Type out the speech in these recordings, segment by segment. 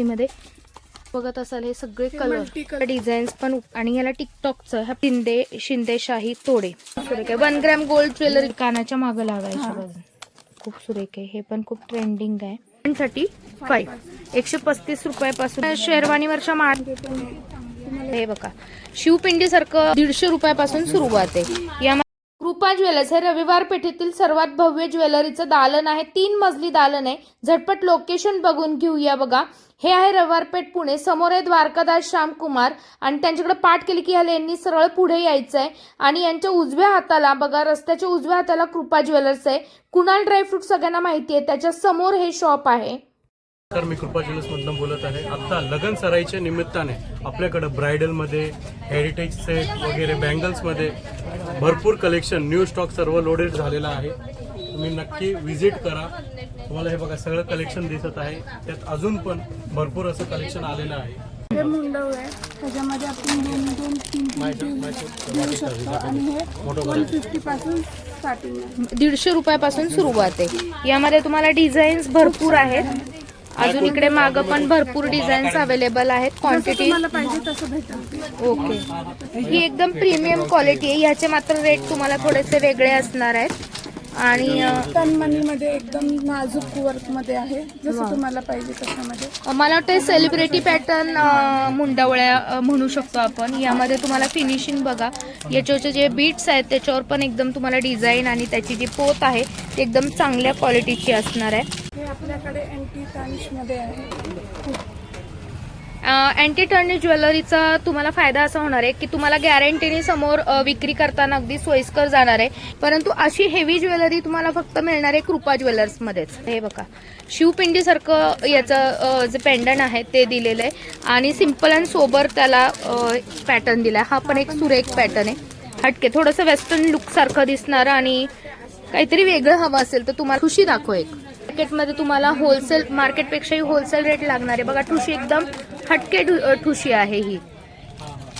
Fancy मध्ये बघत असाल हे सगळे कलर. डिझाईन्स पण आणि याला टिकटॉकचं हा शिंदे शिंदेशाही तोडे. सुरेख आहे. वन ग्रॅम गोल्ड ज्वेलरी कानाच्या मागं हा. बाजून खूप सुरेख आहे. हे पण खूप ट्रेंडिंग आहे. वन थर्टी फाईव्ह एकशे पस्तीस रुपयापासून. शेरवानीवरच्या माळ. तुम्हाला हे बघा. शिवपिंडी सारखं दीडशे रुपयापासून सुरुवात आहे. या कृपा ज्वेलर्स हे रविवार पेठेतील सर्वात भव्य ज्वेलरीचं दालन आहे. तीन मजली दालन आहे. झटपट लोकेशन बघून घेऊया बघा. हे आहे रविवारपेठ पुणे. समोर आहे द्वारकादास श्यामकुमार आणि त्यांच्याकडे पाठ केली की ह्या यांनी सरळ पुढे यायचं आहे आणि यांच्या उजव्या हाताला बघा रस्त्याच्या उजव्या हाताला कृपा ज्वेलर्स आहे. कुणाल ड्रायफ्रूट सगळ्यांना माहिती आहे. त्याच्यासमोर हे शॉप आहे. तर मी कृपा ज्वेलर्समधनं बोलत आहे. आता लगन सराईच्या निमित्ताने आपल्याकडं ब्रायडलमध्ये हेरिटेज सेट वगैरे बँगल्समध्ये भरपूर कलेक्शन न्यू स्टॉक सर्व लोडेड झालेला आहे. तुम्ही नक्की व्हिजिट करा. तुम्हाला हे बघा सगळं कलेक्शन दिसत आहे. त्यात अजून पण भरपूर असं कलेक्शन आलेलं आहे. हे मुंडव आहे त्याच्यामध्ये आपण दोन दोन तीन घेऊ शकतो. आणि हे वन फिफ्टी पासून स्टार्टिंग आहे. दीडशे रुपयापासून सुरुवात आहे यामध्ये तुम्हाला डिझाईन्स भरपूर आहेत. अजून इकडे मागं पण भरपूर डिझाईन्स अवेलेबल आहेत. क्वांटिटी तुम्हाला पाहिजे तसं भेटेल ओके ही एकदम प्रीमियम क्वालिटी आहे. ह्याचे मात्र रेट तुम्हाला थोडेसे वेगळे असणार आहेत. आणि तनमनीमध्ये एकदम नाजूक वर्कमध्ये आहे. जसं तुम्हाला पाहिजे तशामध्ये. मला वाटतं सेलिब्रिटी पॅटर्न मुंडावळ्या अ, म्हणू शकतो आपण. यामध्ये तुम्हाला फिनिशिंग बघा. याच्यावरचे जे बीट्स आहेत त्याच्यावर पण एकदम तुम्हाला डिझाईन आणि त्याची जी पोत आहे ती एकदम चांगल्या क्वालिटीची असणार आहे. हे आपल्याकडे अँटी तानिशमध्ये आहे. अँटी टर्नी ज्वेलरीचा तुम्हाला फायदा असा होणार आहे की तुम्हाला गॅरंटीने समोर विक्री करताना अगदी सोयीस्कर जाणार आहे. परंतु अशी हेवी ज्वेलरी तुम्हाला फक्त मिळणार आहे कृपा ज्वेलर्समध्येच हे बघा. शिवपिंडीसारखं याचं जे पेंडंट आहे ते दिलेलं आहे. आणि सिंपल अँड सोबर त्याला पॅटर्न दिला हा पण एक सुरेख पॅटर्न आहे. हटके. थोडंसं वेस्टर्न लुकसारखं दिसणार दिसणारं आणि काहीतरी वेगळं हवं असेल तर तुम्हाला खुशी दाखव एक. मार्केटमध्ये तुम्हाला होलसेल मार्केटपेक्षाही होलसेल रेट लागणार आहे. बघा ठुशी एकदम हटके ठु- ठुशी आहे ही.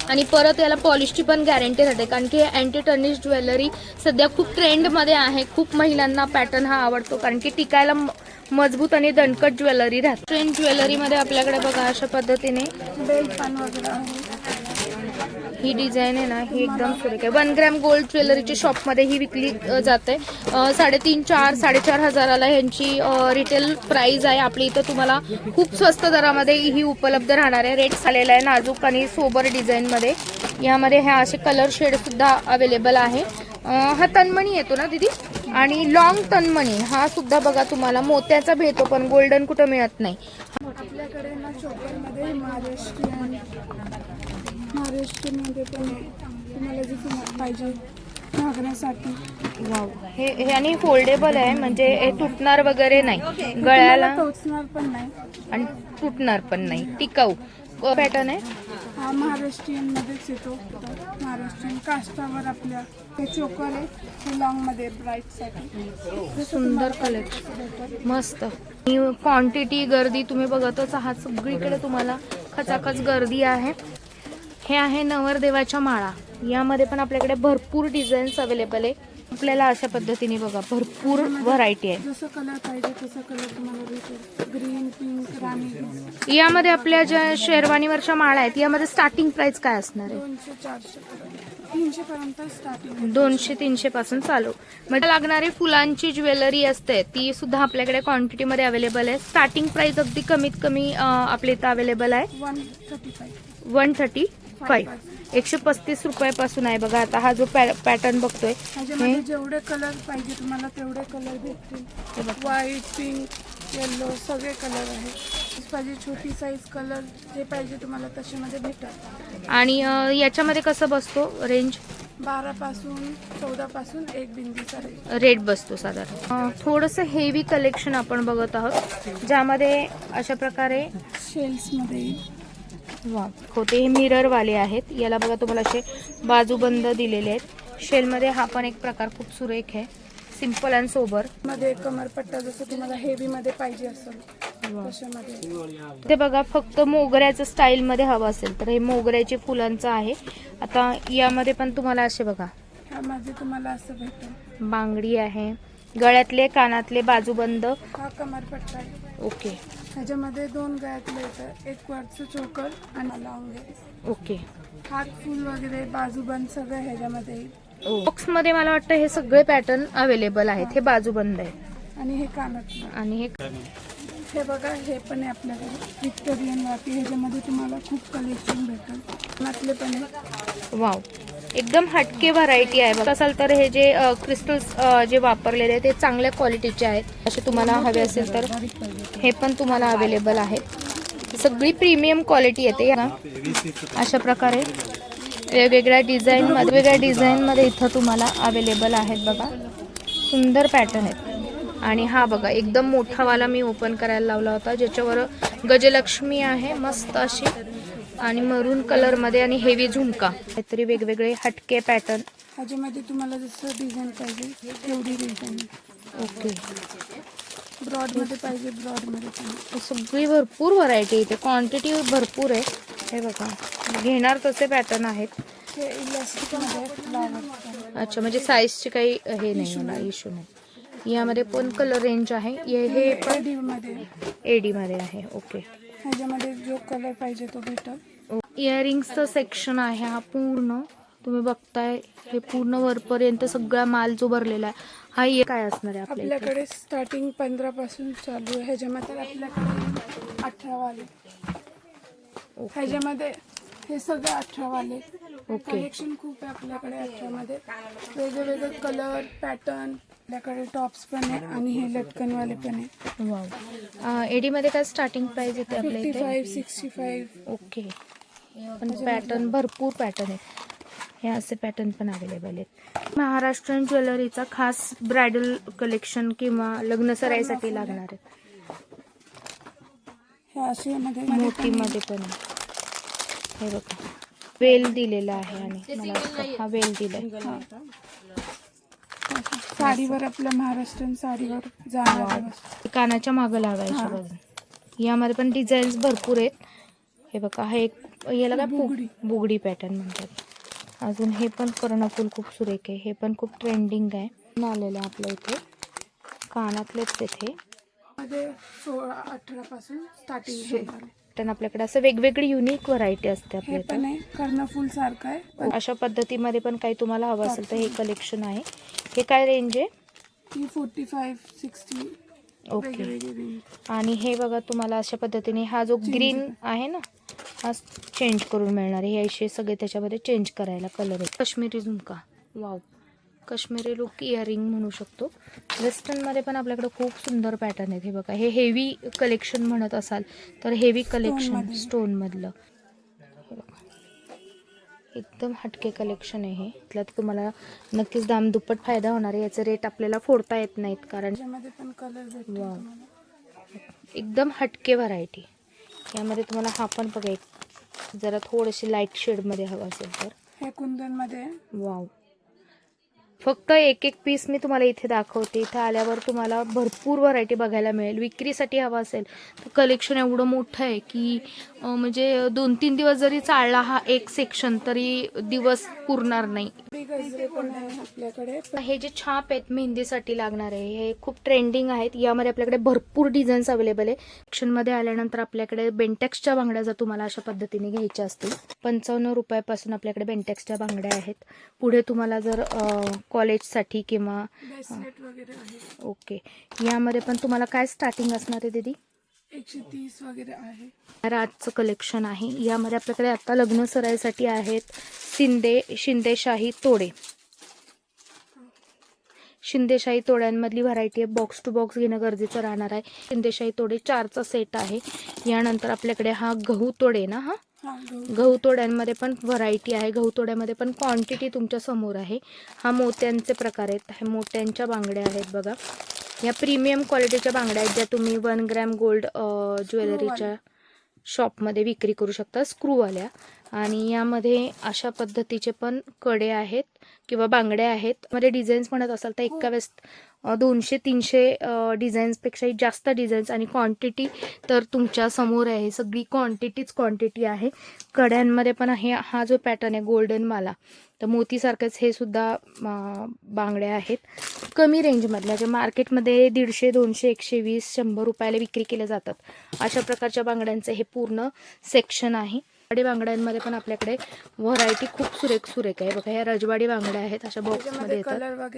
आणि परत याला पॉलिशची पण गॅरंटी राहते. कारण की अँटी टर्निश ज्वेलरी सध्या खूप ट्रेंडमध्ये आहे. खूप महिलांना पॅटर्न हा आवडतो. कारण की टिकायला म- मजबूत आणि दणकट ज्वेलरी राहते. ट्रेंड ज्वेलरीमध्ये आपल्याकडे बघा अशा पद्धतीने. बेल्ट पान वगैरे आहे. ही डिझाईन आहे ना ही एकदम सुरेख आहे. वन ग्रॅम गोल्ड ज्वेलरीच्या शॉपमध्ये ही विकली जाते. साडेतीन चार साडेचार हजाराला ह्यांची रिटेल प्राईज आहे. आपली इथं तुम्हाला खूप स्वस्त दरामध्ये ही उपलब्ध राहणार आहे. रेट आलेला आहे नाजूक आणि सोबर डिझाईनमध्ये यामध्ये ह्या असे कलर शेड सुद्धा अवेलेबल आहे. हा तन्मणी येतो ना दीदी? आणि लॉंग तनमणी हा सुद्धा बघा तुम्हाला. मोत्याचा भेटतो पण गोल्डन कुठं मिळत नाही. आपल्याकडे ना चोकरमध्ये महाराष्ट्रीयन महाराष्ट्रीयनमध्ये पण आहे. तुम्हाला जसं पाहिजे घागण्यासाठी वाव हे हे आणि फोल्डेबल आहे म्हणजे हे तुटणार वगैरे नाही. गळ्याला तुम्हाला टोचणार पण नाही. आणि तुटणार पण नाही. टिकाऊ. पॅटर्न आहे? हा महाराष्ट्रीयन मध्येच येतो. महाराष्ट्रीयन काष्टावर आपल्या हे चोकर आहे लॉंगमध्ये ब्राईटसाठी. सुंदर कलेक्शन मस्त. क्वांटिटी गर्दी तुम्ही बघतच आहात. सगळीकडे तुम्हाला खचाखच गर्दी आहे. हे आहे नवरदेवाच्या माळा. यामध्ये पण आपल्याकडे भरपूर डिझाईन्स अवेलेबल आहे. आपल्याला अशा पद्धतीने बघा भरपूर व्हरायटी आहे. जसं कलर पाहिजे तसं कलर तुम्हाला भेटेल. ग्रीन पिंक राणी. यामध्ये आपल्या ज्या शेरवानीवरच्या माळा आहेत यामध्ये स्टार्टिंग प्राइस काय असणार आहे? दोनशे चारशे तीनशे पर्यंत स्टार्टिंग दोनशे तीनशे पासून चालू. म्हणजे लागणारी फुलांची ज्वेलरी असते ती सुद्धा आपल्याकडे क्वांटिटीमध्ये अवेलेबल आहे. स्टार्टिंग प्राइस अगदी कमीत कमी अं, आपल्या इथं अवेलेबल आहे. One thirty five one thirty five एकशे पस्तीस रुपयापासून आहे. बघा आता हा जो पॅटर्न बघतोय जेवढे कलर पाहिजे तुम्हाला तेवढे कलर भेटतील. व्हाईट पिंक येल्लो सगळे कलर आहेत. पाहिजे छोटी साईज कलर जे पाहिजे तुम्हाला तशामध्ये भेटतात. आणि अं, याच्यामध्ये कसं बसतो रेंज बारा पासून चौदा पासून एक बिंदीचा रेट रेट बसतो साधारण. अं, थोडंसं हेवी कलेक्शन आपण बघत आहोत ज्यामध्ये अशा प्रकारे शेल्समध्ये येईल वा होते हे मिररवाले आहेत. याला बघा तुम्हाला असे बाजूबंद दिलेले आहेत. शेलमध्ये हा पण एक प्रकार खूप सुरेख आहे. सिंपल अँड सोबरमध्ये कमरपट्टा जसं तुम्हाला हेवी मध्ये पाहिजे असेल ते बघा फक्त मोगऱ्याचं स्टाईलमध्ये हवं असेल तर हे मोगऱ्याचे फुलांचं आहे. आता यामध्ये पण तुम्हाला असे बघा. ह्यामध्ये तुम्हाला असं भेटेल. बांगडी आहे. गळ्यातले कानातले बाजूबंद. हा कमरपट्टा ओके. ह्याच्यामध्ये दोन गळ्यातले येतात. एक वरचं चोकर आणि घे ओके. हात फुल वगैरे बाजूबंद सगळं ह्याच्यामध्ये येईल. बॉक्समध्ये मला वाटतं हे सगळे पॅटर्न अवेलेबल आहेत. हे बाजूबंद आहे. आणि हे कानातलं आणि हे हे बघा हे पण आहे आपल्याकडे. विक्टोरियन वाटी ह्याच्यामध्ये तुम्हाला खूप कलेक्शन भेटेल. कानातले पण आहे वाव एकदम हटके व्हरायटी आहे बघा. असाल तर हे जे क्रिस्टल्स जे वापरलेले आहेत ते चांगल्या क्वालिटीचे आहेत. असे तुम्हाला हवे असेल तर हे पण तुम्हाला अवेलेबल आहेत. सगळी प्रीमियम क्वालिटी येते या. अशा प्रकारे वेगवेगळ्या डिझाईन वेगवेगळ्या डिझाईन मध्ये इथं तुम्हाला अवेलेबल आहेत बघा. सुंदर पॅटर्न आहेत. आणि हा बघा एकदम मोठावाला मी ओपन करायला लावला होता ज्याच्यावर गजलक्ष्मी आहे मस्त अशी आणि मरून कलरमध्ये आणि हेवी झुमका. काहीतरी वेगवेगळे हटके पॅटर्न ह्याच्यामध्ये तुम्हाला जसं डिझाईन पाहिजे तेवढी डिझाईन ओके. ब्रॉडमध्ये पाहिजे ब्रॉडमध्ये पण. सगळी भरपूर व्हरायटी इथे. क्वांटिटी भरपूर आहे. हे बघा. घेणार तसे पॅटर्न आहेत. हे अच्छा म्हणजे साईजची काही हे नाही होणार इश्यू नाही. यामध्ये पण कलर रेंज आहे. हे हे पण मध्ये एडी मध्ये आहे. ओके ह्याच्यामध्ये जो कलर पाहिजे तो भेटेल इयरिंग्सचं सेक्शन आहे हा पूर्ण. तुम्ही बघताय हे पूर्ण वरपर्यंत सगळा माल जो भरलेला आहे हा ये काय असणार आहे आपल्या इथे? आपल्याकडे स्टार्टिंग पंधरा पासून चालू आहे. ह्याच्यामध्ये आपल्याकडे अठरा वाले ह्याच्यामध्ये हे सगळे अठरा वाले ओके. कलेक्शन खूप आहे आपल्याकडे अठरामध्ये. वेगळे वेगळे कलर पॅटर्न आपल्याकडे टॉप्स पण आहे आणि हे लटकनवाले पण आहे. वाव एडी मध्ये काय स्टार्टिंग प्राइस येते आपल्या फिफ्टी इथे? फाईव्ह सिक्स्टी फाईव्ह ओके पण पॅटर्न भरपूर पॅटर्न आहेत. हे असे पॅटर्न पण अवेलेबल आहेत. महाराष्ट्रीयन ज्वेलरीचा खास ब्रायडल कलेक्शन किंवा लग्न सराईसाठी लागणार हे मध्ये मोतीमध्ये पण आहे. हे बघा. वेल दिलेला आहे आणि मला हा वेल दिलाय. साडीवर आपल्या महाराष्ट्रीयन साडीवर जाणार आहे. कानाच्या मागं लावायच्या बाजून यामध्ये पण डिझाईन्स भरपूर आहेत. हे बघा हा एक याला काय बुगडी. बुगडी पॅटर्न म्हणतात. अजून हे पण कर्णफूल खूप सुरेख आहे. हे पण खूप ट्रेंडिंग आहे. आलेलं आहे आपल्या इथे. कानातलेच तिथे सोळा अठरा पासून स्टार्टिंग पण आपल्याकडे असं वेगवेगळी युनिक व्हरायटी असते आपल्या कर्णफूल सारखं आहे. अशा पद्धतीमध्ये पण काही तुम्हाला हवं असेल तर हे कलेक्शन आहे. हे काय रेंज आहे? फोर्टी फाईव्ह सिक्स्टी ओके आणि हे बघा तुम्हाला अशा पद्धतीने हा जो ग्रीन आहे ना हा चेंज करून मिळणार आहे. हे असे सगळे त्याच्यामध्ये चेंज करायला कलर आहे काश्मीरी झुमका. वाव काश्मीरी लुक इयरिंग म्हणू शकतो. वेस्टर्नमध्ये पण आपल्याकडे खूप सुंदर पॅटर्न आहेत. हे बघा हे हेवी कलेक्शन म्हणत असाल तर हेवी कलेक्शन मधलं. स्टोनमधलं. एकदम हटके कलेक्शन आहे हे. त्यात तुम्हाला नक्कीच दाम दुप्पट फायदा होणार आहे. याचे रेट आपल्याला फोडता येत नाहीत कारण एकदम हटके व्हरायटी यामध्ये तुम्हाला हा पण बघा एक जरा थोडेसे लाइट शेडमध्ये हवं असेल तर. हे कुंदनमध्ये वाव फक्त एक एक पीस मी तुम्हाला इथे दाखवते. इथे आल्यावर तुम्हाला भरपूर व्हरायटी बघायला मिळेल. विक्रीसाठी हवं असेल. तर कलेक्शन एवढं मोठं आहे की म्हणजे दोन तीन दिवस जरी चालला हा एक सेक्शन तरी दिवस पुरणार नाही. आपल्याकडे हे जे छाप आहेत मेहंदीसाठी लागणार आहे हे खूप ट्रेंडिंग आहेत. यामध्ये आपल्याकडे भरपूर डिझाईन्स अवेलेबल आहे. सेक्शनमध्ये आल्यानंतर आपल्याकडे बेंटेक्सच्या बांगड्या जर तुम्हाला अशा पद्धतीने घ्यायच्या असतील पंचावन्न रुपयापासून आपल्याकडे बेंटेक्सच्या बांगड्या आहेत. पुढे तुम्हाला जर कॉलेजसाठी किंवा ओके. यामध्ये पण तुम्हाला काय स्टार्टिंग असणार आहे दीदी? एकशे तीस वगैरे आहे. राजचं कलेक्शन आहे. यामध्ये आपल्याकडे आता लग्न सराईसाठी आहेत शिंदे शिंदेशाही तोडे. शिंदेशाही तोड्यांमधली व्हरायटी आहे. बॉक्स टू बॉक्स घेणं गरजेचं राहणार आहे. शिंदेशाही तोडे चारचा सेट आहे. यानंतर आपल्याकडे हा गहू तोडे ना हा? गहू. तोड्यांमध्ये पण व्हरायटी आहे. गहू तोड्यामध्ये पण क्वांटिटी तुमच्यासमोर आहे. हा मोत्यांचे प्रकार आहेत. हे मोत्यांच्या बांगड्या आहेत बघा. या प्रीमियम क्वालिटीच्या बांगड्या आहेत ज्या तुम्ही वन ग्रॅम गोल्ड ज्वेलरीच्या शॉपमध्ये विक्री करू शकता. स्क्रूवाल्या आणि यामध्ये अशा पद्धतीचे पण कडे आहेत किंवा बांगड्या आहेत. मध्ये डिझाईन्स म्हणत असाल तर एका वेळेस अ, दोनशे तीनशे डिझाईन्सपेक्षाही जास्त डिझाईन्स आणि क्वांटिटी तर तुमच्यासमोर आहे. सगळी क्वांटिटीच क्वांटिटी आहे. कड्यांमध्ये पण आहे. हा जो पॅटर्न आहे गोल्डन माला तर मोतीसारखंच हे सुद्धा बांगड्या आहेत. कमी रेंजमधल्या जे मार्केटमध्ये दीडशे दोनशे एकशे वीस शंभर रुपयाला विक्री केल्या जातात. अशा प्रकारच्या बांगड्यांचं हे पूर्ण सेक्शन आहे. रजवाडी बांगड्यांमध्ये पण आपल्याकडे व्हरायटी खूप सुरेख सुरेख आहे. बघा ह्या रजवाडी बांगड्या आहेत अशा बॉक्समध्ये येतात.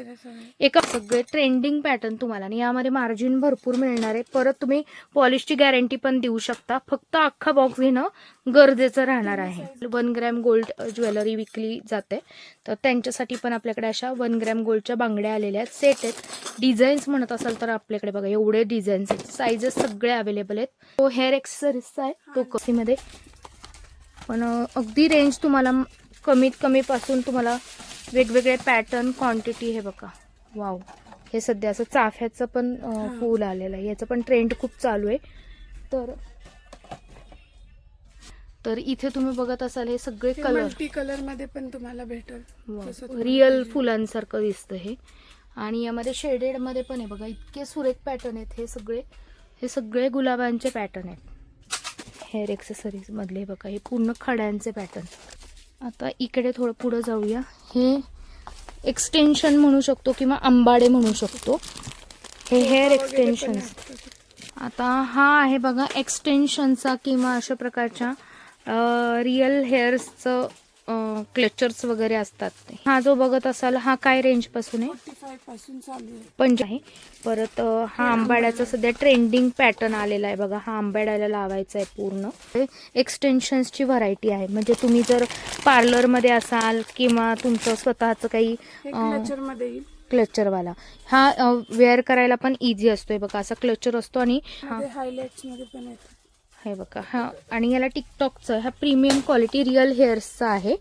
एका सगळे ट्रेंडिंग पॅटर्न तुम्हाला. आणि यामध्ये मार्जिन भरपूर मिळणार आहे. परत तुम्ही पॉलिशची गॅरंटी पण देऊ शकता. फक्त अख्खा बॉक्स घेणं गरजेचं राहणार आहे. वन ग्रॅम गोल्ड ज्वेलरी विकली जाते. तर त्यांच्यासाठी पण आपल्याकडे अशा वन ग्रॅम गोल्डच्या बांगड्या आलेल्या आहेत. सेट आहेत. डिझाईन्स म्हणत असाल तर आपल्याकडे बघा एवढे डिझाईन्स आहेत. साईजेस सगळे अवेलेबल आहेत. तो हेअर एक्सेसरीजचा आहे. तो कसीमध्ये पण अगदी रेंज तुम्हाला कमीत कमीपासून तुम्हाला वेगवेगळे पॅटर्न क्वांटिटी हे बघा. वाव हे सध्या असं चाफ्याचं पण फूल आलेलं आहे. याचं पण ट्रेंड खूप चालू आहे. तर तर इथे तुम्ही बघत असाल हे सगळे कलर मल्टी कलरमध्ये पण तुम्हाला भेटेल. रिअल. फुलांसारखं दिसतं हे. आणि यामध्ये शेडेडमध्ये पण आहे बघा इतके सुरेख पॅटर्न आहेत हे सगळे. हे सगळे गुलाबांचे पॅटर्न आहेत. हेअर एक्सेसरीजमधले बघा हे पूर्ण खड्यांचे पॅटर्न आता इकडे थोडं पुढं जाऊया. हे एक्सटेन्शन म्हणू शकतो किंवा अंबाडे म्हणू शकतो. हे हेअर वगैरे एक्सटेन्शन्स आता हा आहे बघा एक्सटेन्शनचा किंवा अशा प्रकारच्या रिअल हेअर्सचं क्लचर्स वगैरे असतात ते. हा जो बघत असाल हा काय रेंजपासून आहे? 45 पासून चालू आहे. पंच आहे. परत हा आंबाड्याचा सध्या ट्रेंडिंग पॅटर्न आलेला आहे बघा. हा आंबाड्याला लावायचा आहे पूर्ण. एक्सटेन्शन्सची व्हरायटी आहे. म्हणजे तुम्ही जर पार्लरमध्ये असाल किंवा तुमचं स्वतःचं काही क्लचरवाला हा वेअर करायला पण इझी असतोय बघा. असा क्लचर असतो आणि हा हे बघा हा आणि याला टिकटॉकचं हा प्रीमियम क्वालिटी रिअल हेअर्सचा आहे.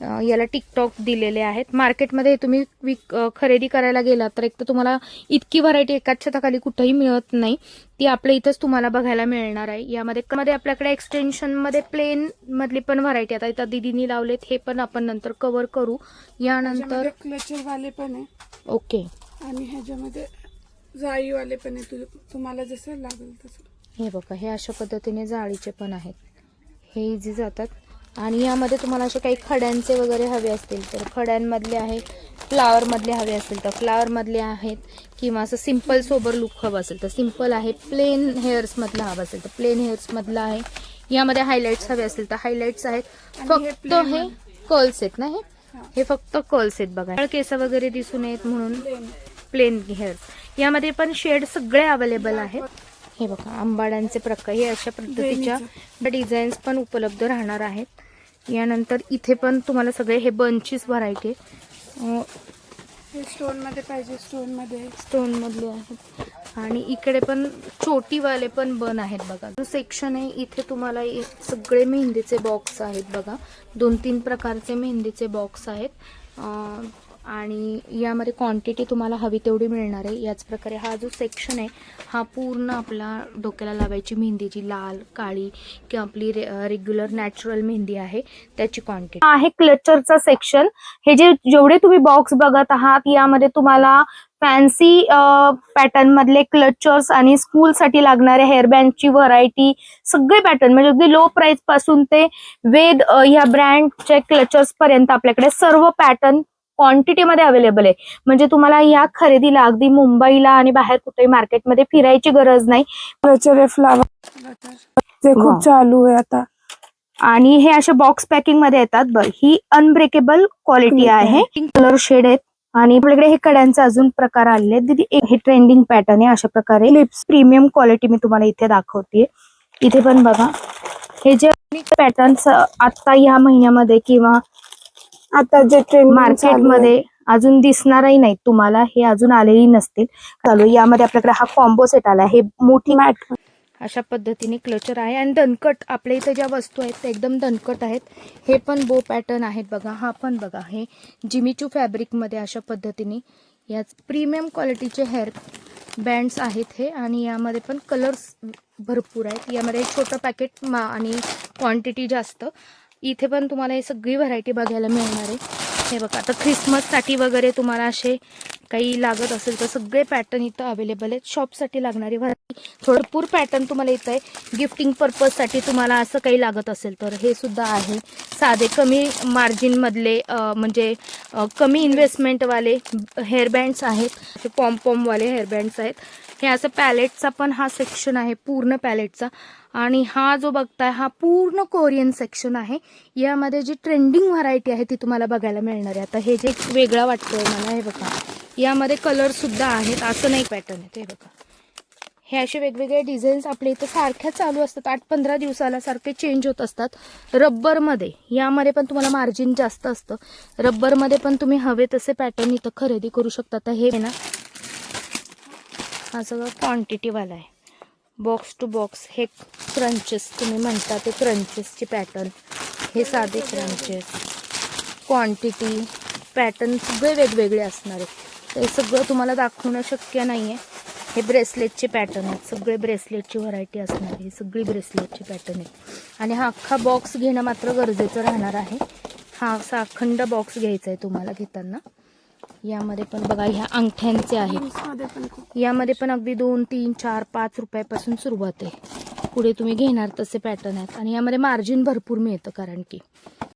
याला टिकटॉक दिलेले आहेत. मार्केटमध्ये तुम्ही विक खरेदी करायला गेलात तर एक तर तुम्हाला इतकी व्हरायटी एकाच छताखाली कुठेही मिळत नाही. ती आपल्या इथंच तुम्हाला बघायला मिळणार आहे. यामध्ये मध्ये आपल्याकडे एक्सटेन्शनमध्ये प्लेन मधली पण व्हरायटी आता इथं दिदीनी लावलेत हे पण आपण नंतर कव्हर करू. यानंतर वाले पण आहे. ओके. आणि ह्याच्यामध्ये जाळी वाले पण आहे. तुम्हाला जसं लागेल तसं. हे बघा हे अशा पद्धतीने जाळीचे पण आहेत. हे इझी जातात. आणि यामध्ये तुम्हाला असे काही खड्यांचे वगैरे हवे असतील तर खड्यांमधले आहेत फ्लावरमधले हवे असतील तर फ्लावरमधले आहेत किंवा असं सिंपल सोबर लुक हवं असेल तर सिंपल आहे प्लेन हेअर्समधलं हवं असेल तर प्लेन हेअर्समधलं आहे. यामध्ये हायलाइट्स हवे असतील तर हायलाइट्स आहेत. फक्त हे. कर्ल्स आहेत ना हे? हा. फक्त कर्ल्स आहेत बघा. केस वगैरे दिसून येत म्हणून प्लेन प्लेन हेअर्स यामध्ये पण शेड सगळे अवेलेबल आहेत. हे बघा आंबाड्यांचे प्रकार हे अशा पद्धतीच्या डिझाईन्स पण उपलब्ध राहणार आहेत. यानंतर इथे पण तुम्हाला सगळे हे बंचीस व्हरायटी हे स्टोनमध्ये पाहिजे स्टोनमध्ये. स्टोन मधले आहेत. आणि इकडे पण छोटीवाले पण बन आहेत बघा. जो सेक्शन आहे इथे तुम्हाला सगळे मेहंदीचे बॉक्स आहेत बघा. दोन तीन प्रकारचे मेहंदीचे बॉक्स आहेत. आणि यामध्ये क्वांटिटी तुम्हाला हवी तेवढी मिळणार आहे. याच प्रकारे हा जो सेक्शन आहे हा पूर्ण आपला डोक्याला लावायची मेहंदीची लाल काळी किंवा आपली रे रेग्युलर नॅचरल मेहंदी आहे त्याची क्वांटिटी आहे क्लचरचा सेक्शन हे जे जेवढे तुम्ही बॉक्स बघत आहात यामध्ये तुम्हाला फॅन्सी पॅटर्न मधले क्लचर्स आणि स्कूल साठी लागणारे हेअरबँडची व्हरायटी सगळे पॅटर्न म्हणजे अगदी लो प्राइसपासून ते वेद ह्या ब्रँडच्या क्लचर्स पर्यंत आपल्याकडे सर्व पॅटर्न क्वांटिटीमध्ये अवेलेबल आहे. म्हणजे तुम्हाला या खरेदीला अगदी मुंबईला आणि बाहेर कुठेही मार्केटमध्ये फिरायची गरज नाही. फ्लावर ते. खूप चालू आहे आता. आणि हे अशा बॉक्स पॅकिंगमध्ये येतात बरं ही अनब्रेकेबल क्वालिटी आहे. कलर शेड आहेत. आणि आपल्याकडे हे कड्यांचे अजून प्रकार आलेले आहेत. दीदी हे ट्रेंडिंग पॅटर्न आहे अशा प्रकारे. क्लिप्स प्रीमियम क्वालिटी मी तुम्हाला इथे दाखवते. इथे पण बघा. हे जे पॅटर्न्स आता ह्या महिन्यामध्ये किंवा आता जे ट्रेंड मार्केटमध्ये अजून दिसणारही नाहीत तुम्हाला हे अजून आलेली नसतील. चालू. यामध्ये आपल्याकडे हा कॉम्बो सेट आला हे मोठी मॅट अशा पद्धतीने क्लचर आहे. आणि दणकट आपल्या इथे ज्या वस्तू आहेत त्या एकदम दणकट आहेत. हे पण बो पॅटर्न आहेत बघा. हा पण बघा. हे जिमीचू फॅब्रिकमध्ये अशा पद्धतीने याच प्रीमियम क्वालिटीचे हेअर बँड्स आहेत हे. आणि यामध्ये पण कलर्स भरपूर आहेत. यामध्ये छोटं पॅकेट मा आणि क्वांटिटी जास्त. इथे पण तुम्हाला हे सगळी व्हरायटी बघायला मिळणार आहे. हे बघा आता ख्रिसमससाठी वगैरे तुम्हाला असे काही लागत असेल तर सगळे पॅटर्न इथं अवेलेबल आहेत. शॉपसाठी लागणारी व्हरायटी थोडंपूर पॅटर्न तुम्हाला इथं आहे. गिफ्टिंग पर्पजसाठी तुम्हाला असं काही लागत असेल तर हे सुद्धा आहे. साधे कमी मार्जिनमधले म्हणजे कमी इन्व्हेस्टमेंटवाले हेअरबँड्स आहेत. पॉम्पॉमवाले हेअरबँड्स आहेत. हे असं पॅलेटचा पण हा सेक्शन आहे पूर्ण पॅलेटचा. आणि हा जो बघताय हा पूर्ण कोरियन सेक्शन आहे. यामध्ये जी ट्रेंडिंग व्हरायटी आहे ती तुम्हाला बघायला मिळणार आहे. आता हे जे वेगळा वाटतोय मला हे बघा. यामध्ये कलरसुद्धा आहेत असं नाही पॅटर्न आहे ते बघा. हे असे वेगवेगळे डिझाईन्स आपल्या इथं सारख्या चालू असतात. आठ पंधरा दिवसाला सारखे चेंज होत असतात. रब्बरमध्ये यामध्ये पण तुम्हाला मार्जिन जास्त असतं. रब्बरमध्ये पण तुम्ही हवे तसे पॅटर्न इथं खरेदी करू शकता. तर हे ना हा सगळा क्वांटिटीवाला आहे. बॉक्स टू बॉक्स हे क्रंचेस तुम्ही म्हणता ते क्रंचेसचे पॅटर्न हे साधे क्रंचेस क्वांटिटी पॅटर्न सगळे वेगवेगळे असणार आहेत. हे सगळं तुम्हाला दाखवणं शक्य नाही आहे हे ब्रेसलेटचे पॅटर्न आहेत. सगळे ब्रेसलेटची व्हरायटी असणार आहे. सगळी ब्रेसलेटची पॅटर्न आहेत. आणि हा अख्खा बॉक्स घेणं मात्र गरजेचं राहणार आहे. हा असा अखंड बॉक्स घ्यायचा आहे तुम्हाला घेताना. यामध्ये पण बघा ह्या अंगठ्यांचे आहेत. यामध्ये पण अगदी दोन तीन चार पाच रुपयापासून सुरुवात आहे. पुढे तुम्ही घेणार तसे पॅटर्न आहेत. आणि यामध्ये मार्जिन भरपूर मिळतं कारण की.